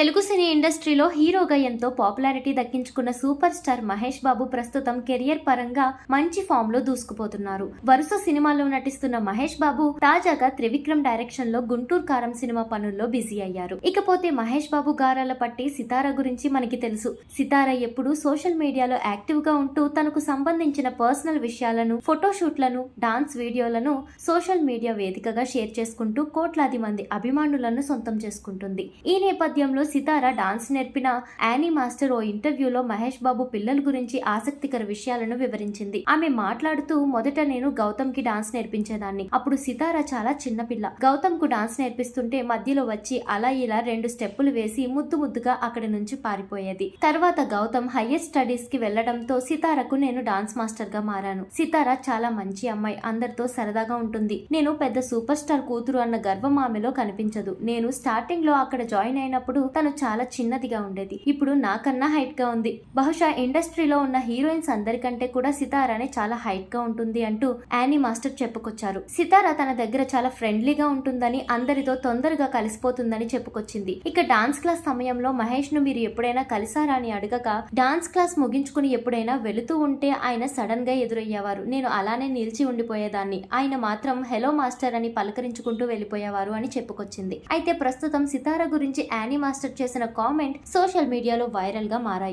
తెలుగు సినీ ఇండస్ట్రీలో హీరోగా ఎంతో పాపులారిటీ దక్కించుకున్న సూపర్ స్టార్ మహేష్ బాబు ప్రస్తుతం కెరియర్ పరంగా మంచి ఫామ్లో దూసుకుపోతున్నారు. వరుస సినిమాల్లో నటిస్తున్న మహేష్ బాబు తాజాగా త్రివిక్రమ్ డైరెక్షన్లో గుంటూరు కారం సినిమా పనుల్లో బిజీ అయ్యారు. ఇకపోతే మహేష్ బాబు గారాల పట్టి సితార గురించి మనకి తెలుసు. సితార ఎప్పుడూ సోషల్ మీడియాలో యాక్టివ్గా ఉంటూ తనకు సంబంధించిన పర్సనల్ విషయాలను ఫోటోషూట్లను డాన్స్ వీడియోలను సోషల్ మీడియా వేదికగా షేర్ చేసుకుంటూ కోట్లాది మంది అభిమానులను సొంతం చేసుకుంటుంది. ఈ నేపథ్యంలో సితార డాన్స్ నేర్పిన యానీ మాస్టర్ ఓ ఇంటర్వ్యూలో మహేష్ బాబు పిల్లల గురించి ఆసక్తికర విషయాలను వివరించింది. ఆమె మాట్లాడుతూ మొదట నేను గౌతమ్కి డాన్స్ నేర్పించేదాన్ని. అప్పుడు సితార చాలా చిన్న పిల్ల. గౌతమ్కు డాన్స్ నేర్పిస్తుంటే మధ్యలో వచ్చి అలా ఇలా రెండు స్టెప్పులు వేసి ముద్దు ముద్దుగా అక్కడి నుంచి పారిపోయేది. తర్వాత గౌతమ్ హయ్యర్ స్టడీస్కి వెళ్ళడంతో సితారకు నేను డాన్స్ మాస్టర్గా మారాను. సితార చాలా మంచి అమ్మాయి. అందరితో సరదాగా ఉంటుంది. నేను పెద్ద సూపర్ స్టార్ కూతురు అన్న గర్వం ఆమెలో కనిపించదు. నేను స్టార్టింగ్లో అక్కడ జాయిన్ అయినప్పుడు తను చాలా చిన్నదిగా ఉండేది. ఇప్పుడు నాకన్నా హైట్గా ఉంది. బహుశా ఇండస్ట్రీలో ఉన్న హీరోయిన్స్ అందరికంటే కూడా సితారానే చాలా హైట్గా ఉంటుంది అంటూ యానీ మాస్టర్ చెప్పుకొచ్చారు. సితార తన దగ్గర చాలా ఫ్రెండ్లీగా ఉంటుందని అందరితో తొందరగా కలిసిపోతుందని చెప్పుకొచ్చింది. ఇక డాన్స్ క్లాస్ సమయంలో మహేష్ను మీరు ఎప్పుడైనా కలిసారా అని అడగగా డాన్స్ క్లాస్ ముగించుకుని ఎప్పుడైనా వెళుతూ ఉంటే ఆయన సడన్గా ఎదురయ్యేవారు. నేను అలానే నిలిచి ఉండిపోయేదాన్ని. ఆయన మాత్రం హెలో మాస్టర్ అని పలకరించుకుంటూ వెళ్ళిపోయేవారు అని చెప్పుకొచ్చింది. అయితే ప్రస్తుతం సితార గురించి యానీ మాస్టర్ చేసిన కామెంట్ సోషల్ మీడియాలో వైరల్గా మారాయి.